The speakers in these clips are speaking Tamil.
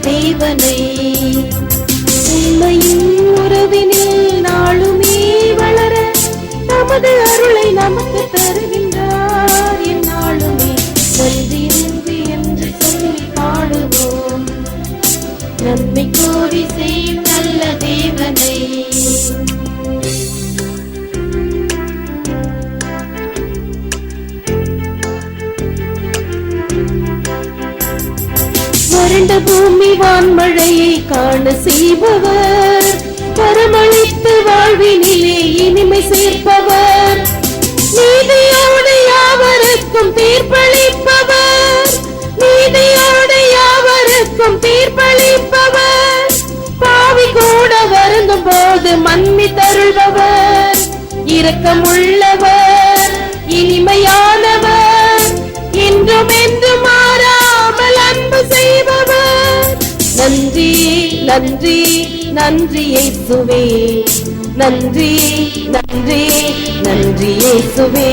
தேவனை. உண்மையின் உறவினில் நாளுமே வளர நமது அருளை நமக்கு தருகின்றார். என்னாலுமே நன்றி நன்றி என்று சொல்லி பாடுவோம். நன்மை கோரி செய்யும் நல்ல தேவனை. வறண்ட பூமி வான்மழையை காண செய்பவர். வரமளித்து வாழ்வினிலே இனிமை சேர்ப்பவர். நீதியோடு யாவருக்கும் தீர்ப்பளிப்பவர். நீதியோடு யாவருக்கும் தீர்ப்பளிப்பவர். பாவி கூட வருந்தும் போது மன்னி தருள்பவர் இரக்கமுள்ளவர். இனிமையானவர் நன்றி நன்றி இயேசுவே. நன்றி நன்றி நன்றி இயேசுவே.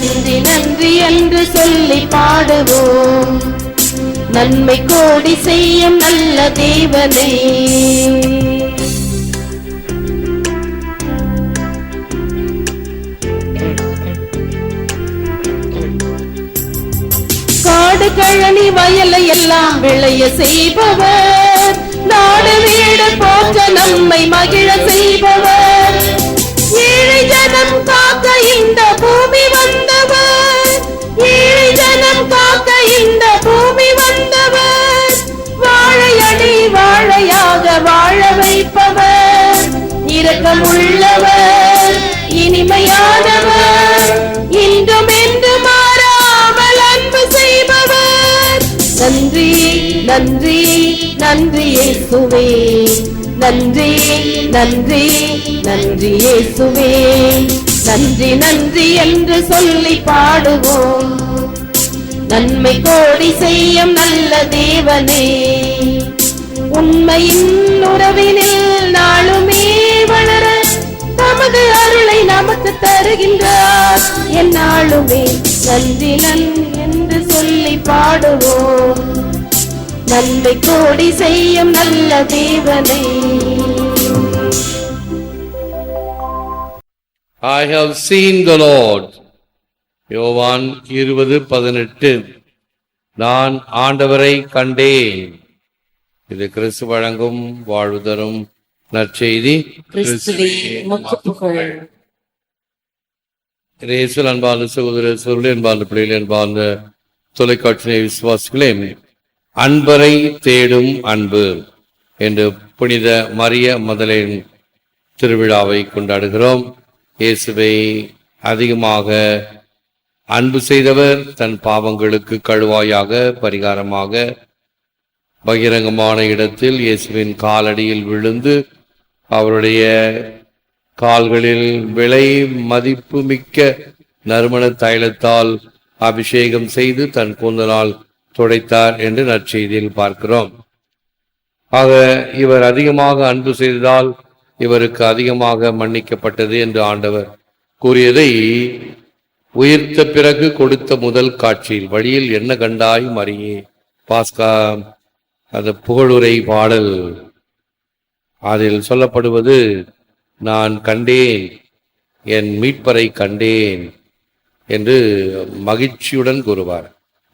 நன்றி நன்றி என்று சொல்லி பாடுவோம். நன்மை கோடி செய்யும் நல்ல தேவனே. காடு கழனி வயலை எல்லாம் விளைய செய்பவர். நாடு வீடு போற்ற நம்மை மகிழ செய்பவர். ஏழை ஜனம் காக்க இந்த பூமி வந்தவர். ஏழை ஜனம் காக்க இந்த பூமி வந்தவர். வாழையடி வாழையாக வாழ வைப்பவர். இரக்கமுள்ளவர் இனிமையானவர். இன்றும் என்று மாறாமல் அன்பு செய்பவர். நன்றி நன்றி. நன்றி இயேசுவே. நன்றி நன்றி நன்றி இயேசுவே. நன்றி நன்றி என்று சொல்லி பாடுவோம். நன்மை கோடி செய்யும் நல்ல தேவனே. உண்மையின் உறவினில் நாளுமே வளர தமது அருளை நமக்கு தருகின்றார். என்னாலுமே நன்றி நன்றி என்று சொல்லி பாடுவோம். நன்மை கோடி செய்யும் நல்ல தேவனை. I have seen the Lord. யோவான் இருபது பதினெட்டு. நான் ஆண்டவரை கண்டேன். இது கிறிஸ்து வழங்கும் வாழ்வு தரும் நற்செய்தி இயேசுவில் அன்பார்ந்த சகோதர சோழர்களே அன்பார்ந்த பிள்ளைகளே அன்பார்ந்த தொலைக்காட்சி விசுவாசிகளே அன்பரை தேடும் அன்பு என்று புனித மரிய முதலின் திருவிழாவை கொண்டாடுகிறோம். இயேசுவை அதிகமாக அன்பு செய்தவர் தன் பாவங்களுக்கு கழுவாயாக பரிகாரமாக பகிரங்கமான இடத்தில் இயேசுவின் காலடியில் விழுந்து அவருடைய கால்களில் விலை மதிப்புமிக்க நறுமண தைலத்தால் அபிஷேகம் செய்து தன் கூந்தலால் துடைத்தார் என்று நற்செய்தியில் பார்க்கிறோம். ஆக இவர் அதிகமாக அன்பு செய்ததால் இவருக்கு அதிகமாக மன்னிக்கப்பட்டது என்று ஆண்டவர் கூறியதை உயிர்த்த பிறகு கொடுத்த முதல் காட்சியில் வழியில் என்ன கண்டாய் மரியே பாஸ்கா அந்த புகழுரை பாடல். அதில் சொல்லப்படுவது நான் கண்டேன் என் மீட்பரை கண்டேன் என்று மகிழ்ச்சியுடன் கூறுவார்.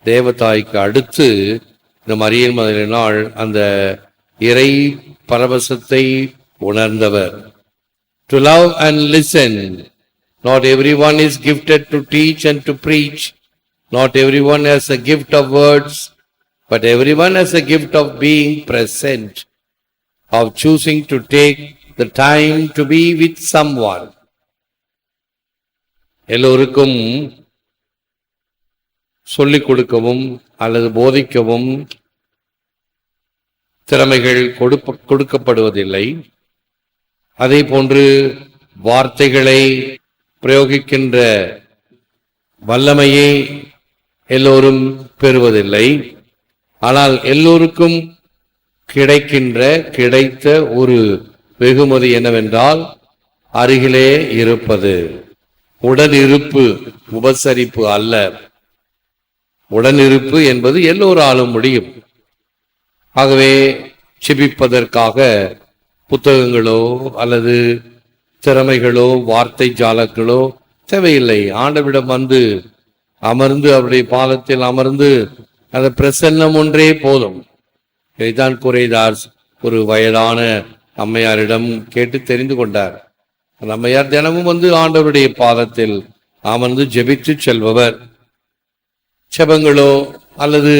தேவதாய்க்கு அடுத்து இந்த மரியன் முதலிய நாள் அந்த இறை பரவசத்தை உணர்ந்தவர். To love and listen not everyone is gifted to teach and to preach not everyone has a gift of words but everyone has a gift of being present of choosing to take the time to be with someone எல்லோருக்கும் சொல்லிக் கொடுக்கவும் அல்லது போதிக்கவும் திறமைகள் கொடுப்ப கொடுக்கப்படுவதில்லை. அதே போன்று வார்த்தைகளை பிரயோகிக்கின்ற வல்லமையை எல்லோரும் பெறுவதில்லை. ஆனால் எல்லோருக்கும் கிடைக்கின்ற கிடைத்த ஒரு வெகுமதி என்னவென்றால் அருகிலே இருப்பது. உடனிருப்பு உபசரிப்பு அல்ல. உடனிருப்பு என்பது எல்லோராலும் முடியும். ஆகவே செபிப்பதற்காக புத்தகங்களோ அல்லது திறமைகளோ வார்த்தை ஜாலங்களோ தேவையில்லை. ஆண்டவிடம் வந்து அமர்ந்து அவருடைய பாதத்தில் அமர்ந்து அந்த பிரசன்னம் ஒன்றே போதும். இதைதான் குறைதார் ஒரு வயதான அம்மையாரிடம் கேட்டு தெரிந்து கொண்டார். அந்த அம்மையார் தினமும் வந்து ஆண்டவருடைய பாதத்தில் அமர்ந்து ஜெபித்து செல்பவர். செபங்களோ அல்லது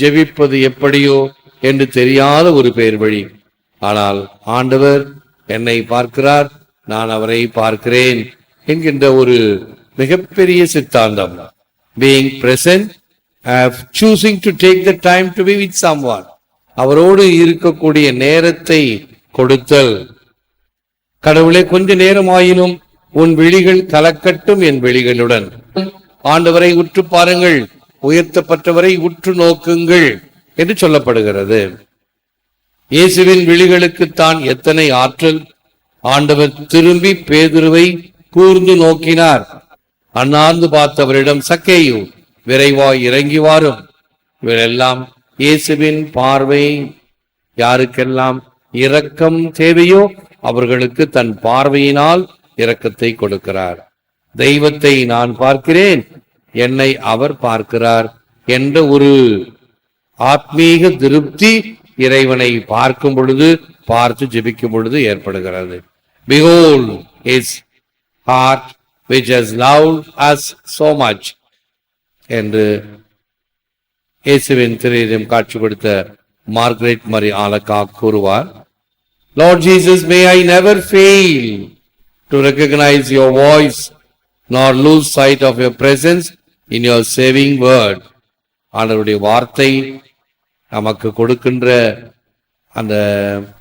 ஜெபிப்பது எப்படியோ என்று தெரியாத ஒரு பெயர் வழி. ஆனால் ஆண்டவர் என்னை பார்க்கிறார் நான் அவரை பார்க்கிறேன் என்கின்ற ஒரு மிகப்பெரிய சித்தாந்தம். Being present choosing to take the time to be with someone. அவரோடு இருக்கக்கூடிய நேரத்தை கொடுத்தல். கடவுளே கொஞ்ச நேரமாயினும் உன் விழிகள் கலக்கட்டும் என் விழிகளுடன். ஆண்டவரை உற்று பாருங்கள். உயர்த்தப்பட்டவரை உற்று நோக்குங்கள் என்று சொல்லப்படுகிறது. இயேசுவின் விழிகளுக்குத்தான் எத்தனை ஆற்றல். ஆண்டவர் திரும்பி பேதுருவை கூர்ந்து நோக்கினார். அண்ணாந்து பார்த்தவரிடம் சக்கேயு விரைவாய் இறங்கி வாரும். இவரெல்லாம் இயேசுவின் பார்வை. யாருக்கெல்லாம் இரக்கம் தேவையோ அவர்களுக்கு தன் பார்வையினால் இரக்கத்தை கொடுக்கிறார். தெய்வத்தை நான் பார்க்கிறேன். என்னை அவர் பார்க்கிறார் என்ற ஒரு ஆத்மீக திருப்தி இறைவனை பார்க்கும் பொழுது பார்த்து ஜெபிக்கும் பொழுது ஏற்படுகிறது. பிகோல் is heart which has love us so much என்று இயேசுவின் திரையிடம் காட்சி கொடுத்த மார்கரெட் மரி ஆலக்கா கூறுவார். Lord Jesus may I never fail to recognise your voice nor lose sight of your presence in your saving word ஆண்டவருடைய வார்த்தை நமக்கு கொடுக்கின்ற அந்த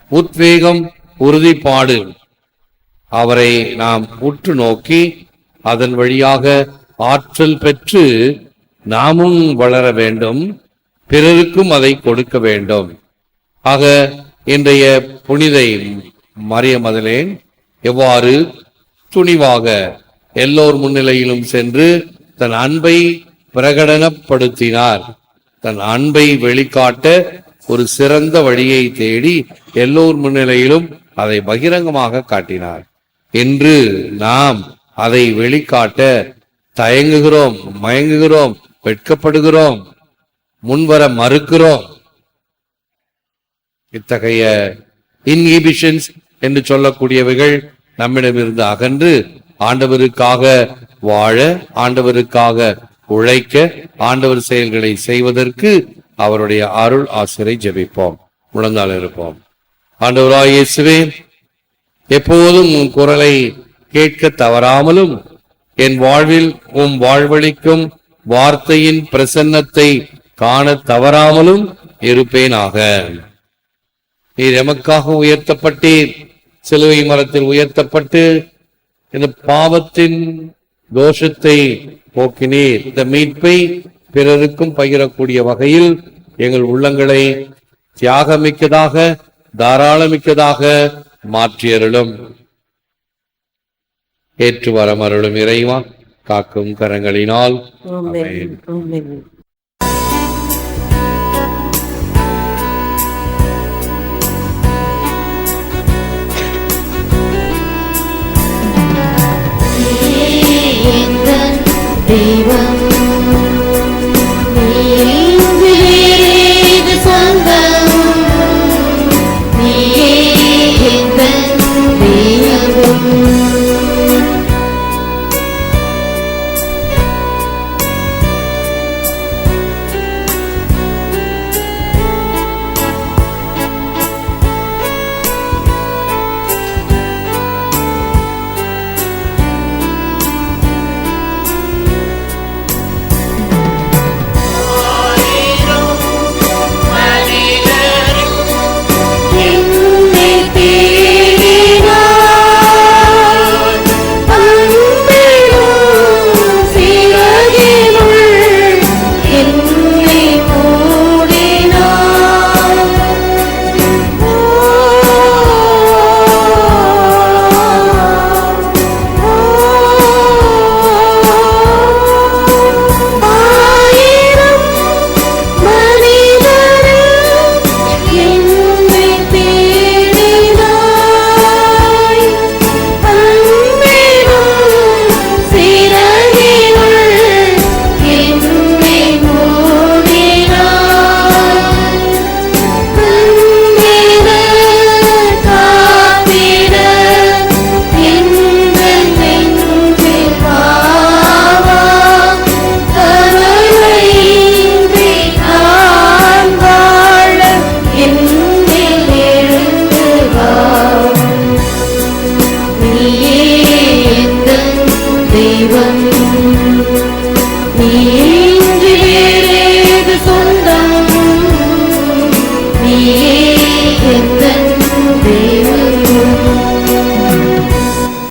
உத்வேகம் உறுதிப்பாடு அவரை நாம் உற்று நோக்கி அதன் வழியாக ஆற்றல் பெற்று நாமும் வளர வேண்டும் பிறருக்கும் அதை கொடுக்க வேண்டும். ஆக இன்றைய புனிதை மரிய மதலேன் எவ்வாறு துணிவாக எல்லோர் முன்னிலையிலும் சென்று தன் அன்பை பிரகடனப்படுத்தினார். தன் அன்பை வெளிக்காட்ட ஒரு சிறந்த வழியை தேடி எல்லோர் முன்னிலையிலும் அதை பகிரங்கமாக காட்டினார். என்று நாம் அதை வெளிக்காட்ட தயங்குகிறோம் மயங்குகிறோம் வெட்கப்படுகிறோம் முன்வர மறுக்கிறோம். இத்தகைய இன்ஹிபிஷன்ஸ் என்று சொல்லக்கூடியவைகள் நம்மிடமிருந்து அகன்று ஆண்டவருக்காக வாழ ஆண்டவருக்காக உழைக்க ஆண்டவர் செயல்களை செய்வதற்கு அவருடைய அருள் ஆசிரை ஜெபிப்போம். முழந்தால் இருப்போம். ஆண்டவராய் இயேசுவே எப்போதும் உன் குரலை கேட்க தவறாமலும் என் வாழ்வில் உம் வாழ்வழிக்கும் வார்த்தையின் பிரசன்னத்தை காண தவறாமலும் இருப்பேனாக. நீர் எமக்காக உயர்த்தப்பட்டீர். சிலுவை மரத்தில் உயர்த்தப்பட்டு இந்த பாவத்தின் தோஷத்தை போக்கினீர். இந்த மீட்பை பிறருக்கும் பகிரக்கூடிய வகையில் எங்கள் உள்ளங்களை தியாகமிக்கதாக தாராளமிக்கதாக மாற்றியருளும். ஏற்று வரமருளும் இறைவா காக்கும் கரங்களினால்.